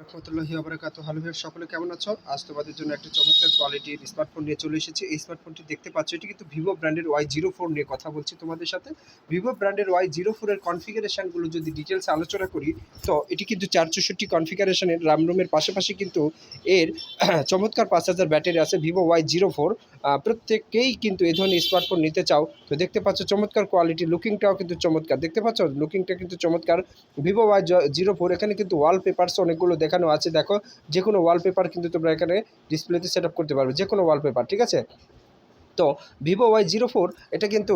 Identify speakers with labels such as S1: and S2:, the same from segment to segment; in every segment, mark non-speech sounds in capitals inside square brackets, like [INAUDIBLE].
S1: রহমতুল্লাহি আবরাকাত হ্যালো ভাই সকলে কেমন আছো? আজ তোমাদের জন্য একটা চমৎকার কোয়ালিটির স্মার্টফোন নিয়ে চলে এসেছি। এই স্মার্টফোনটি দেখতে পাচ্ছ, এটি কিন্তু ভিভো ব্র্যান্ডের ওয়াই জিরো ফোর নিয়ে কথা বলছি তোমাদের সাথে। ভিভো ব্র্যান্ডের ওয়াই জিরো ফোরের কনফিগারেশনগুলো যদি ডিটেলসে আলোচনা করি, তো এটি কিন্তু চার চৌষট্টি কনফিগারেশনের রাম রোমের পাশাপাশি কিন্তু এর [CLEARS THROAT] চমৎকার পাঁচ হাজার ব্যাটারি আছে ভিভো ওয়াই জিরো ফোর। প্রত্যেকেই কিন্তু এই ধরনের স্মার্টফোন নিতে চাও, তো দেখতে পাচ্ছ চমৎকার কোয়ালিটি লুকিংটাও কিন্তু চমৎকার। দেখতে পাচ্ছ লুকিংটা কিন্তু চমৎকার। ভিভো ওয়াই জিরো ফোর, এখানে কিন্তু ওয়ালপেপারস অনেকগুলো দেখানো আছে। দেখো যে কোনো ওয়ালপেপার কিন্তু তোমরা এখানে ডিসপ্লেতে সেট করতে পারবে যে কোনো ওয়ালপেপার ঠিক আছে? তো ভিভো ওয়াই জিরো ফোর এটা কিন্তু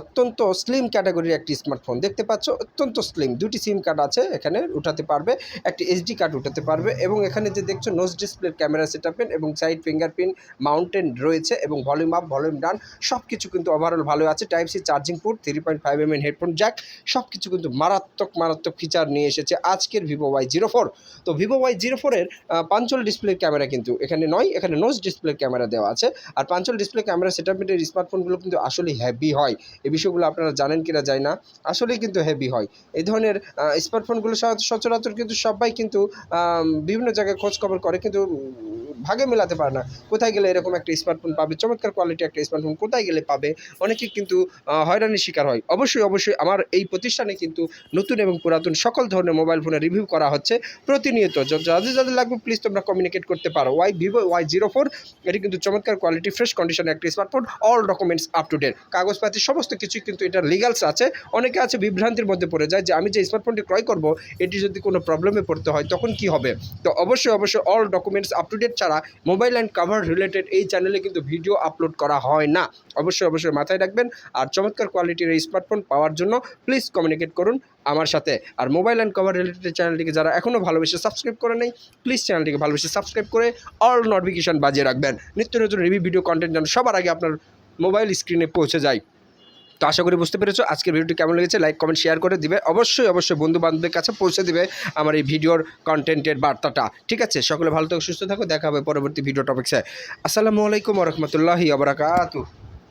S1: অত্যন্ত স্লিম ক্যাটাগরির একটি স্মার্টফোন দেখতে পাচ্ছ, অত্যন্ত স্লিম দুটি সিম কার্ড আছে, এখানে উঠাতে পারবে, একটি এইচডি কার্ড উঠাতে পারবে, এবং এখানে যে দেখছ নোজ ডিসপ্লের ক্যামেরা সেট এবং সাইড ফিঙ্গারপ্রিন্ট মাউন্টেন রয়েছে এবং ভলিউম আপ ভলিউম ডান সব কিছু কিন্তু ওভারঅল ভালো আছে। Type C charging port three point five M headphone jack সব কিছু কিন্তু মারাত্মক মারাত্মক ফিচার নিয়ে এসেছে আজকের ভিভো ওয়াই জিরো ফোর তো ভিভো ওয়াই জিরো ফোরের পাঞ্চল ডিসপ্লের ক্যামেরা কিন্তু এখানে নয়, এখানে নোজ ডিসপ্লের ক্যামেরা দেওয়া আছে, আর পাঞ্চল ডিসপ্লে ক্যামেরা সেটআপের স্মার্টফোনগুলো কিন্তু আসলে হ্যাভি হয়। এই বিষয়গুলো আপনারা জানেন কিনা যায় না, আসলেই কিন্তু হ্যাভি হয়। এই ধরনের স্মার্টফোনগুলো সচরাচর কিন্তু সবাই কিন্তু বিভিন্ন জায়গায় খোঁজখবর করে কিন্তু ভাগে মেলাতে পারে না। কোথায় গেলে এরকম একটা স্মার্টফোন পাবে? চমৎকার কোয়ালিটি একটা স্মার্টফোন কোথায় গেলে পাবে? অনেকে কিন্তু হয়রানির শিকার হয়। অবশ্যই অবশ্যই আমার এই প্রতিষ্ঠানে কিন্তু নতুন এবং পুরাতন সকল ধরনের মোবাইল ফোনের রিভিউ করা হচ্ছে প্রতিনিয়ত। যাদের যাদের লাগবে প্লিজ তোমরা কমিউনিকেট করতে পারো। Y Vivo Y zero four এটি কিন্তু চমৎকার কোয়ালিটি ফ্রেশ কন্ডিশনের একটি smartphone all documents up to date কাগজপাতি, সমস্ত কিছুই কিন্তু এটা লিগালস আছে। অনেকে আছে বিভ্রান্তির মধ্যে পড়ে যায় যে, আমি যে স্মার্টফোনটি ক্রয় করব, এটি যদি কোনো প্রবলেমে পড়তে হয়, তখন কি হবে? তো অবশ্যই অবশ্যই all documents up to date ছাড়া মোবাইল অ্যান্ড কাভার রিলেটেড এই চ্যানেলে কিন্তু ভিডিও আপলোড করা হয় না। অবশ্যই অবশ্যই মাথায় রাখবেন আর চমৎকার কোয়ালিটির এই স্মার্টফোন পাওয়ার জন্য প্লিজ কমিউনিকেট করুন আমার সাথে। আর মোবাইল অ্যান্ড কভার রিলেটেড চ্যানেলটিকে যারা এখনও ভালোবেসে সাবস্ক্রাইব করে নেই প্লিজ চ্যানেলটিকে ভালোবেসে সাবস্ক্রাইব করে অল নোটিফিকেশন বাজিয়ে রাখবেন। নিত্য নতুন রিভিউ ভিডিও কন্টেন্ট যেন সবার আগে আপনার মোবাইল স্ক্রিনে পৌঁছে যায়। তো আশা করি বুঝতে পেরেছ। আজকের ভিডিওটি কেমন লেগেছে লাইক, কমেন্ট, শেয়ার করে দিবে। অবশ্যই অবশ্যই বন্ধু বান্ধবের কাছে পৌঁছে দিবে আমার এই ভিডিওর কন্টেন্টের বার্তাটা। ঠিক আছে? সকলে ভালো থাকো, সুস্থ থাকো। দেখা হবে পরবর্তী ভিডিও টপিক্সে আসসালামু আলাইকুম রহমতুল্লাহি আবরাকাতু